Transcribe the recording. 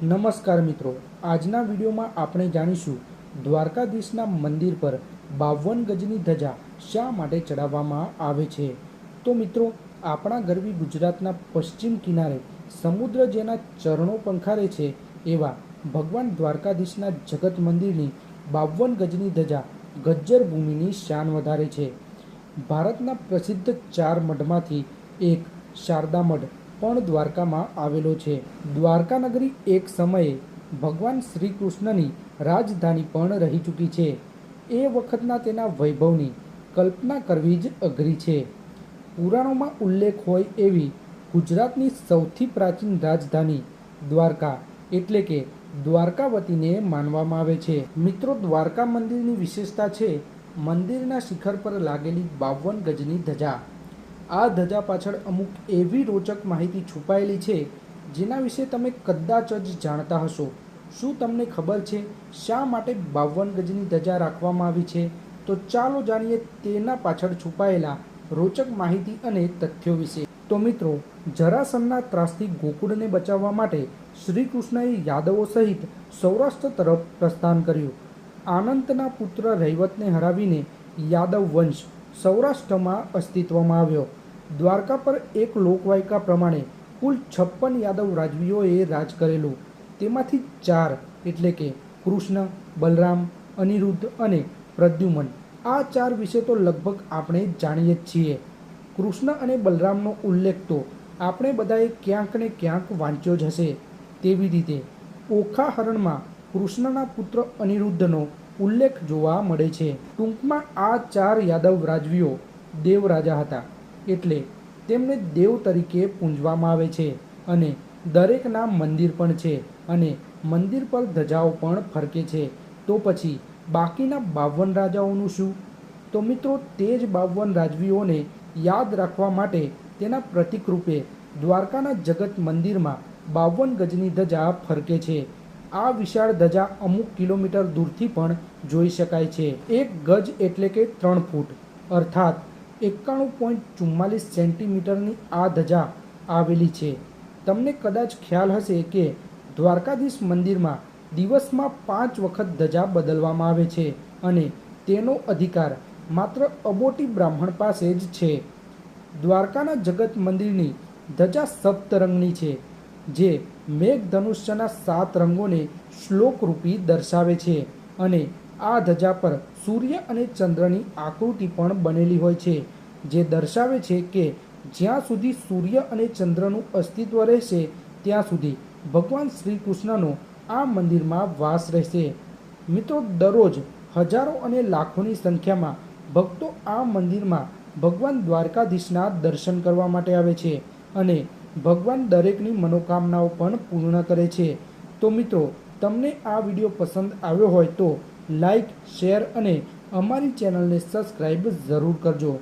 નમસ્કાર મિત્રો. આજના વિડીયોમાં આપણે જાણીશું દ્વારકાધીશના મંદિર પર બાવન ગજની ધજા શા માટે ચડાવવામાં આવે છે? તો મિત્રો, આપણા ગરવી ગુજરાતના પશ્ચિમ કિનારે સમુદ્ર જેના ચરણો પંખારે છે એવા ભગવાન દ્વારકાધીશના જગત મંદિરની બાવન ગજની ધજા ગજ્જર ભૂમિની શાન વધારે છે. ભારતના પ્રસિદ્ધ ચાર મઠમાંથી એક શારદા મઠ પણ દ્વારકામાં આવેલો છે. દ્વારકા નગરી એક સમયે ભગવાન શ્રી કૃષ્ણની રાજધાની પણ રહી ચૂકી છે. એ વખતના તેના વૈભવની કલ્પના કરવી જ અઘરી છે. પુરાણોમાં ઉલ્લેખ હોય એવી ગુજરાતની સૌથી પ્રાચીન રાજધાની દ્વારકા એટલે કે દ્વારકાવતીને માનવામાં આવે છે. મિત્રો, દ્વારકા મંદિરની વિશેષતા છે મંદિરના શિખર પર લાગેલી બાવન ગજની ધજા. આ ધજા પાછળ અમુક એવી રોચક માહિતી છુપાયેલી છે, જેના વિશે તમે કદાચ જ જાણતા હશો. શું તમને ખબર છે શા માટે બાવન ગજની ધજા રાખવામાં આવી છે? તો ચાલો જાણીએ તેના પાછળ છુપાયેલા રોચક માહિતી અને તથ્યો વિશે. તો મિત્રો, જરાસનના ત્રાસથી ગોકુળને બચાવવા માટે શ્રી કૃષ્ણએ યાદવો સહિત સૌરાષ્ટ્ર તરફ પ્રસ્થાન કર્યું. આનંદના પુત્ર રૈવતને હરાવીને યાદવ વંશ સૌરાષ્ટ્રમાં અસ્તિત્વમાં આવ્યો. દ્વારકા પર એક લોકવાયકા પ્રમાણે કુલ છપ્પન યાદવ રાજવીઓએ રાજ કરેલું. તેમાંથી ચાર એટલે કે કૃષ્ણ, બલરામ, અનિરુદ્ધ અને પ્રદ્યુમન. આ ચાર વિશે તો લગભગ આપણે જાણીએ જ છીએ. કૃષ્ણ અને બલરામનો ઉલ્લેખ તો આપણે બધાએ ક્યાંક ને ક્યાંક વાંચ્યો જ હશે. તેવી રીતે ઓખા હરણમાં કૃષ્ણના પુત્ર અનિરુદ્ધનો ઉલ્લેખ જોવા મળે છે. ટૂંકમાં આ ચાર યાદવ રાજવીઓ દેવરાજા હતા. એટલે તેમને દેવ તરીકે પૂંજવામાં આવે છે અને દરેકના મંદિર પણ છે અને મંદિર પર ધજાઓ પણ ફરકે છે. તો પછી બાકીના બાવન રાજાઓનું શું? તો મિત્રો તે જ બાવન રાજવીઓને યાદ રાખવા માટે તેના પ્રતિકરૂપે દ્વારકાના જગત મંદિરમાં બાવન ગજની ધજા ફરકે છે. આ વિશાળ ધજા અમુક કિલોમીટર દૂરથી પણ જોઈ શકાય છે. એક ગજ એટલે કે ત્રણ ફૂટ. અર્થાત એકાણું પોઈન્ટ ચુમ્માલીસ સેન્ટીમીટરની આ ધજા આવેલી છે. તમને કદાચ ખ્યાલ હશે કે દ્વારકાધીશ મંદિરમાં દિવસમાં પાંચ વખત ધજા બદલવામાં આવે છે અને તેનો અધિકાર માત્ર અબોટી બ્રાહ્મણ પાસે જ છે. દ્વારકાના જગત મંદિરની ધજા સપ્તરંગની છે, જે મેઘધનુષ્યના સાત રંગોને શ્લોકરૂપી દર્શાવે છે અને આ ધજા પર સૂર્ય અને ચંદ્રની આકૃતિ પણ બનેલી હોય છે, જે દર્શાવે છે કે જ્યાં સુધી સૂર્ય અને ચંદ્રનું અસ્તિત્વ રહેશે, ત્યાં સુધી ભગવાન શ્રી કૃષ્ણનો આ મંદિરમાં વાસ રહેશે. મિત્રો, દરરોજ હજારો અને લાખોની સંખ્યામાં ભક્તો આ મંદિરમાં ભગવાન દ્વારકાધીશના દર્શન કરવા માટે આવે છે અને ભગવાન દરેકની મનોકામનાઓ પણ પૂર્ણ કરે છે. તો મિત્રો, તમને આ વીડિયો પસંદ આવ્યો હોય તો લાઈક શેર અને અમારી ચેનલને સબસ્ક્રાઈબ જરૂર કરજો.